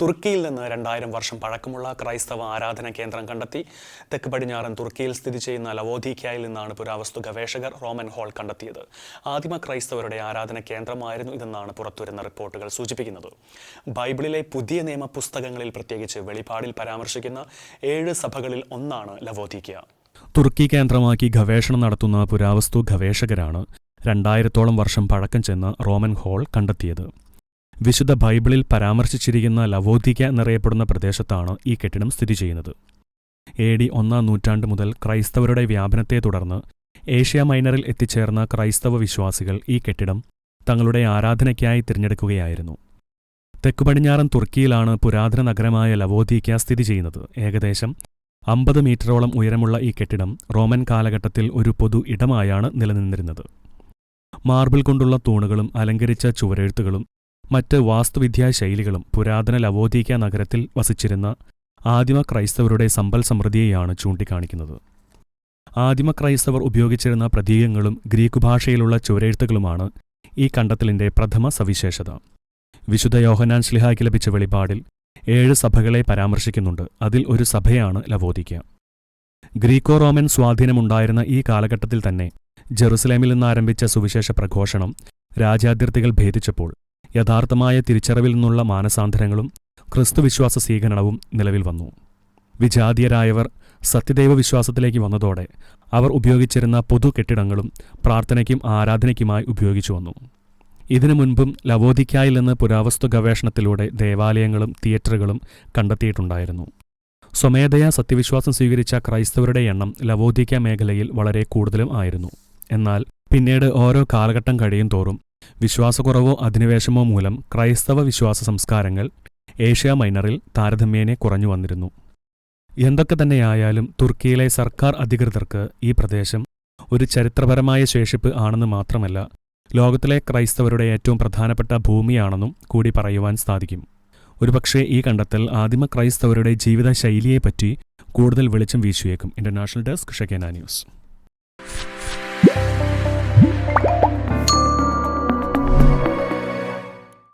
തുർക്കിയിൽ നിന്ന് രണ്ടായിരം വർഷം പഴക്കമുള്ള ക്രൈസ്തവ ആരാധന കേന്ദ്രം കണ്ടെത്തി. തെക്ക് പടിഞ്ഞാറൻ തുർക്കിയിൽ സ്ഥിതി ചെയ്യുന്ന ലവോദീക്കയിൽ നിന്നാണ് പുരാവസ്തു ഗവേഷകർ റോമൻ ഹോൾ കണ്ടെത്തിയത്. ആദിമ ക്രൈസ്തവരുടെ ആരാധന കേന്ദ്രമായിരുന്നു ഇതെന്നാണ് പുറത്തുവരുന്ന റിപ്പോർട്ടുകൾ സൂചിപ്പിക്കുന്നത്. ബൈബിളിലെ പുതിയ നിയമ പുസ്തകങ്ങളിൽ പ്രത്യേകിച്ച് വെളിപാടിൽ പരാമർശിക്കുന്ന ഏഴ് സഭകളിൽ ഒന്നാണ് ലവോദീക്ക തുർക്കി കേന്ദ്രമാക്കി ഗവേഷണം നടത്തുന്ന പുരാവസ്തു ഗവേഷകരാണ് രണ്ടായിരത്തോളം വർഷം പഴക്കം ചെന്ന് റോമൻ ഹോൾ കണ്ടെത്തിയത്. വിശുദ്ധ ബൈബിളിൽ പരാമർശിച്ചിരിക്കുന്ന ലവോദിക എന്നറിയപ്പെടുന്ന പ്രദേശത്താണ് ഈ കെട്ടിടം സ്ഥിതി ചെയ്യുന്നത്. എ ഡി ഒന്നാം നൂറ്റാണ്ട് മുതൽ ക്രൈസ്തവരുടെ വ്യാപനത്തെ തുടർന്ന് ഏഷ്യ മൈനറിൽ എത്തിച്ചേർന്ന ക്രൈസ്തവ വിശ്വാസികൾ ഈ കെട്ടിടം തങ്ങളുടെ ആരാധനയ്ക്കായി തിരഞ്ഞെടുക്കുകയായിരുന്നു. തെക്കുപടിഞ്ഞാറൻ തുർക്കിയിലാണ് പുരാതന നഗരമായ ലവോദിക്ക സ്ഥിതി ചെയ്യുന്നത്. ഏകദേശം അമ്പത് മീറ്ററോളം ഉയരമുള്ള ഈ കെട്ടിടം റോമൻ കാലഘട്ടത്തിൽ ഒരു പൊതു ഇടമായാണ് നിലനിന്നിരുന്നത്. മാർബിൾ കൊണ്ടുള്ള തൂണുകളും അലങ്കരിച്ച ചുവരെഴുത്തുകളും മറ്റ് വാസ്തുവിദ്യാ ശൈലികളും പുരാതന ലവോദീക്ക നഗരത്തിൽ വസിച്ചിരുന്ന ആദിമ ക്രൈസ്തവരുടെ സമ്പൽ സമൃദ്ധിയെയാണ് ചൂണ്ടിക്കാണിക്കുന്നത്. ആദിമ ക്രൈസ്തവർ ഉപയോഗിച്ചിരുന്ന പ്രതീകങ്ങളും ഗ്രീക്ക് ഭാഷയിലുള്ള ചുവരെഴുത്തുകളുമാണ് ഈ കണ്ടെത്തലിന്റെ പ്രഥമ സവിശേഷത. വിശുദ്ധ യോഹനാൻ ശ്ലിഹായ്ക്ക് ലഭിച്ച വെളിപാടിൽ ഏഴ് സഭകളെ പരാമർശിക്കുന്നുണ്ട്. അതിൽ ഒരു സഭയാണ് ലവോദിക്ക. ഗ്രീക്കോ റോമൻ സ്വാധീനമുണ്ടായിരുന്ന ഈ കാലഘട്ടത്തിൽ തന്നെ ജെറുസലേമിൽ നിന്നാരംഭിച്ച സുവിശേഷ പ്രഘോഷണം രാജ്യാതിർത്തികൾ ഭേദിച്ചപ്പോൾ യഥാർത്ഥമായ തിരിച്ചറിവിൽ നിന്നുള്ള മാനസാന്തരങ്ങളും ക്രിസ്തുവിശ്വാസ സ്വീകരണവും നിലവിൽ വന്നു. വിജാതീയരായവർ സത്യദൈവ വിശ്വാസത്തിലേക്ക് വന്നതോടെ അവർ ഉപയോഗിച്ചിരുന്ന പൊതു കെട്ടിടങ്ങളും പ്രാർത്ഥനയ്ക്കും ആരാധനയ്ക്കുമായി ഉപയോഗിച്ചു വന്നു. ഇതിനു മുൻപും ലവോദിക്കായിൽ നിന്ന് പുരാവസ്തു ഗവേഷണത്തിലൂടെ ദേവാലയങ്ങളും തിയേറ്ററുകളും കണ്ടെത്തിയിട്ടുണ്ടായിരുന്നു. സ്വമേധയാ സത്യവിശ്വാസം സ്വീകരിച്ച ക്രൈസ്തവരുടെ എണ്ണം ലവോദിക്ക മേഖലയിൽ വളരെ കൂടുതലും ആയിരുന്നു. എന്നാൽ പിന്നീട് ഓരോ കാലഘട്ടം കഴിയും തോറും വിശ്വാസക്കുറവോ അധിനിവേശമോ മൂലം ക്രൈസ്തവ വിശ്വാസ സംസ്കാരങ്ങൾ ഏഷ്യ മൈനറിൽ താരതമ്യേനെ കുറഞ്ഞു വന്നിരുന്നു. എന്തൊക്കെ തന്നെയായാലും തുർക്കിയിലെ സർക്കാർ അധികൃതർക്ക് ഈ പ്രദേശം ഒരു ചരിത്രപരമായ ശേഷിപ്പ് ആണെന്ന് മാത്രമല്ല ലോകത്തിലെ ക്രൈസ്തവരുടെ ഏറ്റവും പ്രധാനപ്പെട്ട ഭൂമിയാണെന്നും കൂടി പറയുവാൻ സാധിക്കും. ഒരുപക്ഷേ ഈ കണ്ടെത്തൽ ആദിമ ക്രൈസ്തവരുടെ ജീവിത ശൈലിയെപ്പറ്റി കൂടുതൽ വെളിച്ചം വീശിയേക്കും. International desk ഷെക്കേന news.